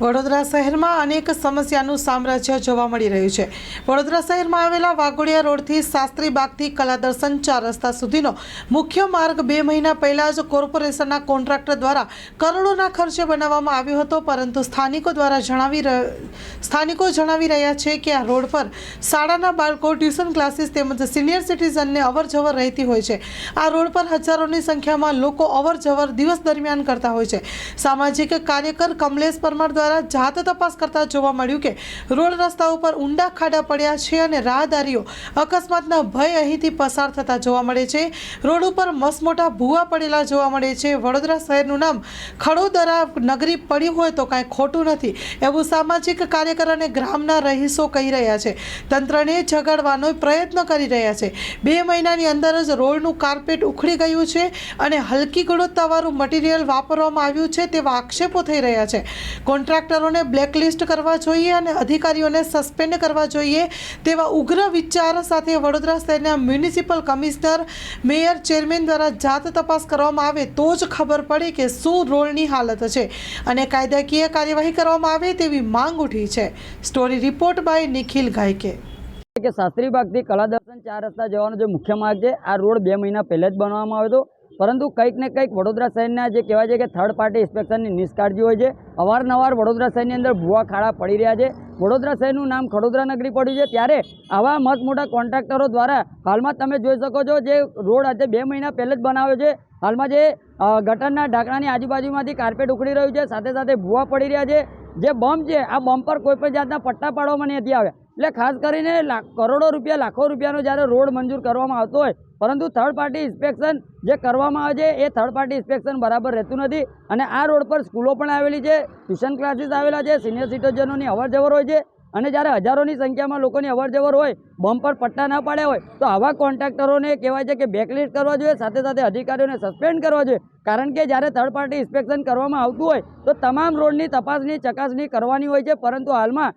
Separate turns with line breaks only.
વડોદરા શહેરમાં અનેક સમસ્યાનું સામ્રાજ્ય જોવા મળી રહ્યું છે. વડોદરા શહેરમાં આવેલા વાઘોડિયા રોડથી શાસ્ત્રી બાગથી કલાદર્શન ચાર રસ્તા સુધીનો મુખ્ય માર્ગ બે મહિના પહેલાં જ કોર્પોરેશનના કોન્ટ્રાક્ટર દ્વારા કરોડોના ખર્ચે બનાવવામાં આવ્યો હતો, પરંતુ સ્થાનિકો દ્વારા જણાવી સ્થાનિકો જણાવી રહ્યા છે કે આ રોડ પર શાળાના બાળકો, ટ્યુશન ક્લાસીસ તેમજ સિનિયર સિટીઝનને અવર જવર રહેતી હોય છે. આ રોડ પર હજારોની સંખ્યામાં લોકો અવર જવર દિવસ દરમિયાન કરતા હોય છે. સામાજિક કાર્યકર કમલેશ પરમાર દ્વારા જાત તપાસ કરતા જોવા મળ્યું કે રોડ રસ્તા ઉપર ઊંડા ખાડા પડ્યા છે અને રાહદારીઓ અકસ્માતના ભય અહીંથી પસાર થતા જોવા મળે છે. રોડ ઉપર મસમોટા ભૂવા પડેલા જોવા મળે છે. વડોદરા શહેરનું નામ ખડોદરા નગરી પડ્યું હોય તો કાંઈ ખોટું નથી. એવું સામાજિક કાર્યકર અને ગ્રામના રહીશો કહી રહ્યા છે. તંત્રને જગાડવાનો પ્રયત્ન કરી રહ્યા છે. બે મહિનાની અંદર જ રોડનું કાર્પેટ ઉખડી ગયું છે અને હલકી ગુણવત્તાવાળું મટીરિયલ વાપરવામાં આવ્યું છે તેવા આક્ષેપો થઈ રહ્યા છે. કોન્ટ્રાક્ટરોને બ્લેકલિસ્ટ કરવા જોઈએ અને અધિકારીઓને સસ્પેન્ડ કરવા જોઈએ તેવા ઉગ્ર વિચાર સાથે વડોદરા શહેરના મ્યુનિસિપલ કમિશનર મેયર ચેરમેન દ્વારા જાત તપાસ કરવામાં આવે તો જ ખબર પડે કે શું રોડની હાલત છે અને કાયદાકીય કાર્યવાહી કરવામાં આવે તેવી માંગ ઉઠી છે. Story report by Nikhil Gayke.
કે શાસ્ત્રી બાગથી કલાદર્શન ચાર રસ્તા જવાનો જે મુખ્ય માર્ગ છે, આ રોડ બે મહિના પહેલાં જ બનાવવામાં આવ્યો હતો. પરંતુ કંઈક ને કંઈક વડોદરા શહેરના જે કહેવાય છે કે થર્ડ પાર્ટી ઇન્સ્પેક્શનની નિષ્કાળજી હોય છે. અવારનવાર વડોદરા શહેરની અંદર ભૂવા ખાડા પડી રહ્યા છે. વડોદરા શહેરનું નામ ખડોદરા નગરી પડ્યું છે. ત્યારે આવા મત મોટા કોન્ટ્રાક્ટરો દ્વારા હાલમાં તમે જોઈ શકો છો જે રોડ આજે બે મહિના પહેલાં જ બનાવ્યો છે. હાલમાં જે ગટરના ઢાંકણાની આજુબાજુમાંથી કાર્પેટ ઉખડી રહ્યું છે. સાથે સાથે ભૂવા પડી રહ્યા છે. જે બમ્પ છે, આ બમ્પ પર કોઈ પણ જાતના પટ્ટા પાડવામાં નથી આવ્યા. એટલે ખાસ કરીને કરોડો રૂપિયા, લાખો રૂપિયાનો જ્યારે રોડ મંજૂર કરવામાં આવતો હોય, પરંતુ થર્ડ પાર્ટી ઇન્સ્પેક્શન જે કરવામાં આવે છે, એ થર્ડ પાર્ટી ઇન્સ્પેક્શન બરાબર રહેતું નથી. અને આ રોડ પર સ્કૂલો પણ આવેલી છે, ટ્યુશન ક્લાસીસ આવેલા છે સિનિયર સિટીઝનોની અવરજવર હોય છે. અને જ્યારે હજારોની સંખ્યામાં લોકોની અવરજવર હોય, બમ્પ પર પટ્ટા ના પાડ્યા હોય, તો આવા કોન્ટ્રાક્ટરોને કહેવાય છે કે બેકલિસ્ટ કરવા જોઈએ, સાથે સાથે અધિકારીઓને સસ્પેન્ડ કરવા જોઈએ. કારણ કે જ્યારે થર્ડ પાર્ટી ઇન્સ્પેક્શન કરવામાં આવતું હોય, તો તમામ રોડની તપાસની, ચકાસણી કરવાની હોય છે, પરંતુ હાલમાં